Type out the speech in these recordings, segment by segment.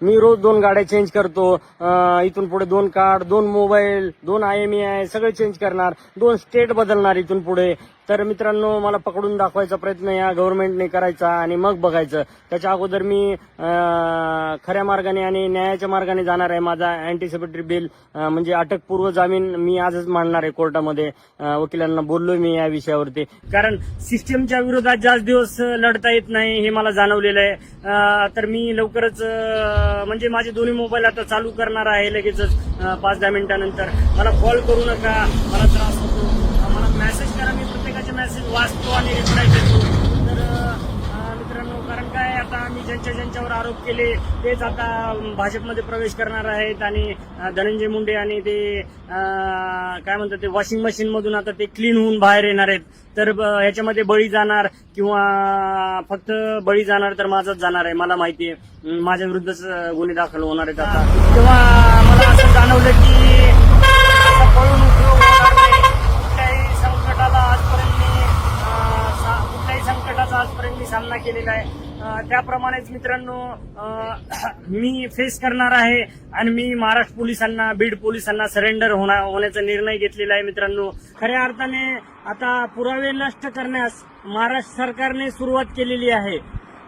मी रोज दोन गाड्या चेंज करतो. इथून पुढे दोन कार्ड दोन मोबाईल दोन आय एम आय सगळे चेंज करणार. दोन स्टेट बदलणार इथून पुढे. तर मित्रांनो मला पकडून दाखवायचा प्रयत्न या गव्हर्नमेंटने करायचा आणि मग बघायचं. त्याच्या अगोदर मी खऱ्या मार्गाने आणि न्यायाच्या मार्गाने जाणार आहे माझा अँटीसिपेटरी बिल म्हणजे अटकपूर्व जामीन मी आजच मांडणार आहे कोर्टामध्ये. वकिलांना बोललोय मी या विषयावरती. कारण सिस्टमच्या विरोधात जास्त दिवस लढता येत नाही हे मला जाणवलेलं आहे. तर मी लवकरच म्हणजे माझे दोन्ही मोबाईल आता चालू करणार आहे लगेचच पाच दहा मिनिटानंतर. मला कॉल करू नका मला त्रास होतो. मला मेसेज करा मी प्रत्येकाचे मेसेज वाचतो आणि रिप्लाय देतो कारण आता मी ज्यांच्या ज्यांच्यावर आरोप केले तेच आता भाजपमध्ये प्रवेश करणार आहेत आणि धनंजय मुंडे आणि ते काय म्हणतात ते वॉशिंग मशीन मधून आता ते क्लीन होऊन बाहेर येणार आहेत. तर याच्यामध्ये ह्याच्यामध्ये बळी जाणार किंवा फक्त बळी जाणार तर माझाच जाणार आहे मला माहिती आहे. माझ्या विरुद्धच गुन्हे दाखल होणार आहेत आता. तेव्हा मला असं जाणवलं की पळून उपयोग होणार नाही. कुठल्याही संकटाला आजपर्यंत मी कुठल्याही संकटाचा आजपर्यंत मी सामना केलेला आहे. त्याप्रमाणेच मित्रांनो मी फेस करणार आहे आणि मी महाराष्ट्र पोलिसांना बीड पोलिसांना सरेंडर होणार होण्याचा निर्णय घेतलेला आहे मित्रांनो. खऱ्या अर्थाने आता पुरावे नष्ट करण्यास महाराष्ट्र सरकारने सुरुवात केलेली आहे.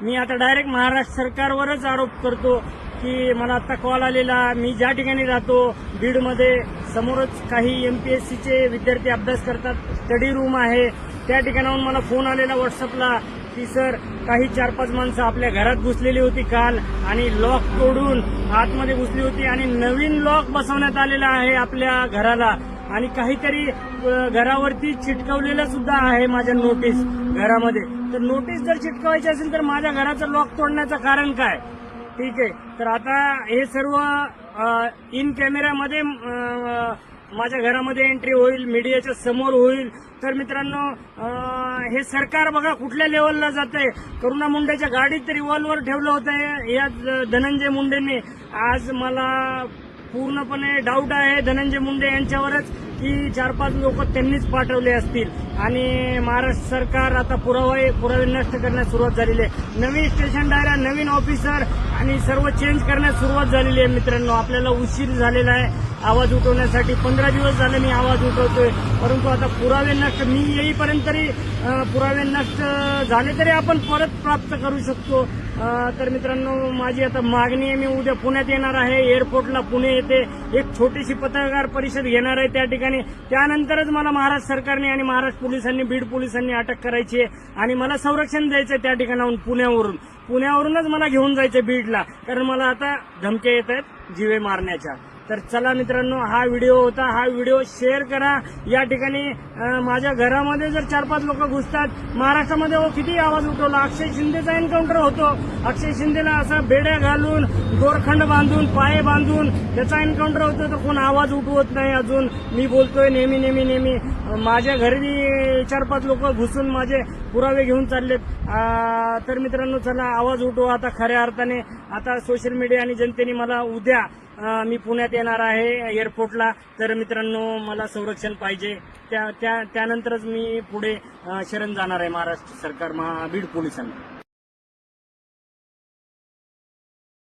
मी आता डायरेक्ट महाराष्ट्र सरकारवरच आरोप करतो की मला आता कॉल आलेला. मी ज्या ठिकाणी राहतो बीडमध्ये समोरच काही एमपीएससीचे विद्यार्थी अभ्यास करतात. स्टडी रूम आहे. त्या ठिकाणाहून मला फोन आलेला व्हॉट्सअपला की सर काही चार पाच माणसं आपल्या घरात घुसलेली होती काल आणि लॉक तोडून आतमध्ये घुसली होती आणि नवीन लॉक बसवण्यात आलेला आहे आपल्या घराला. आणि काहीतरी घरावरती चिटकवलेलं सुद्धा आहे माझ्या नोटीस घरामध्ये. तर नोटीस जर चिटकवायची असेल तर माझ्या घराचं लॉक तोडण्याचं कारण काय? ठीक आहे. तर आता हे सर्व इन कॅमेऱ्यामध्ये माझ्या घरामध्ये एंट्री होईल मीडियाच्या समोर होईल. तर मित्रांनो हे सरकार बघा कुठल्या लेवलला जात आहे करुणा मुंडेच्या गाडीत रिव्हॉल्वर ठेवलं होतं या धनंजय मुंडेंनी. आज मला पूर्णपणे डाऊट आहे धनंजय मुंडे यांच्यावरच की चार पाच लोक त्यांनीच पाठवले असतील. आणि महाराष्ट्र सरकार आता पुरावे पुरावे नष्ट करण्यास सुरुवात झालेली आहे. नवीन स्टेशन डायरा नवीन ऑफिसर आणि सर्व चेंज करण्यास सुरुवात झालेली आहे मित्रांनो. आपल्याला उशीर झालेला आहे. आवाज उठवण्यासाठी पंधरा दिवस झाले मी आवाज उठवतोय. परंतु आता पुरावे नष्ट मी येईपर्यंत तरी पुरावे नष्ट झाले तरी आपण परत प्राप्त करू शकतो. तर मित्रांनो माझी आता मागणी आहे मी उद्या पुण्यात येणार आहे. एअरपोर्टला पुणे येते. एक छोटीशी पत्रकार परिषद घेणार आहे त्या ठिकाणी. त्यानंतरच मला महाराष्ट्र सरकारने आणि महाराष्ट्र पोलिसांनी बीड पोलिसांनी अटक करायची आहे. आणि मला संरक्षण द्यायचं त्या ठिकाणाहून पुण्यावरून. पुण्यावरूनच मला घेऊन जायचं बीडला. कारण मला आता धमक्या येत आहेत जीवे मारण्याच्या. तर चला मित्रांनो हा व्हिडिओ होता. हा व्हिडिओ शेअर करा. या ठिकाणी माझ्या घरामध्ये जर चार पाच लोक घुसतात महाराष्ट्रामध्ये हो किती आवाज उठवला अक्षय शिंदेचा एन्काउंटर होतो. अक्षय शिंदेला असा बेड्या घालून दोरखंड बांधून पाये बांधून त्याचा एन्काउंटर होतो तर कोण आवाज उठवत नाही अजून. मी बोलतोय नेहमी नेहमी नेहमी. माझ्या घरी चार पाच लोक घुसून माझे पुरावे घेऊन चाललेत. तर मित्रांनो चला आवाज उठवा. आता खऱ्या अर्थाने आता सोशल मीडिया आणि जनतेने मला उद्या मी पुण्यात येणार आहे एअरपोर्टला तर मित्रांनो मला संरक्षण पाहिजे. त्या त्या त्यानंतरच मी पुढे शरण जाणार आहे महाराष्ट्र सरकार महा बीड पोलिसांना.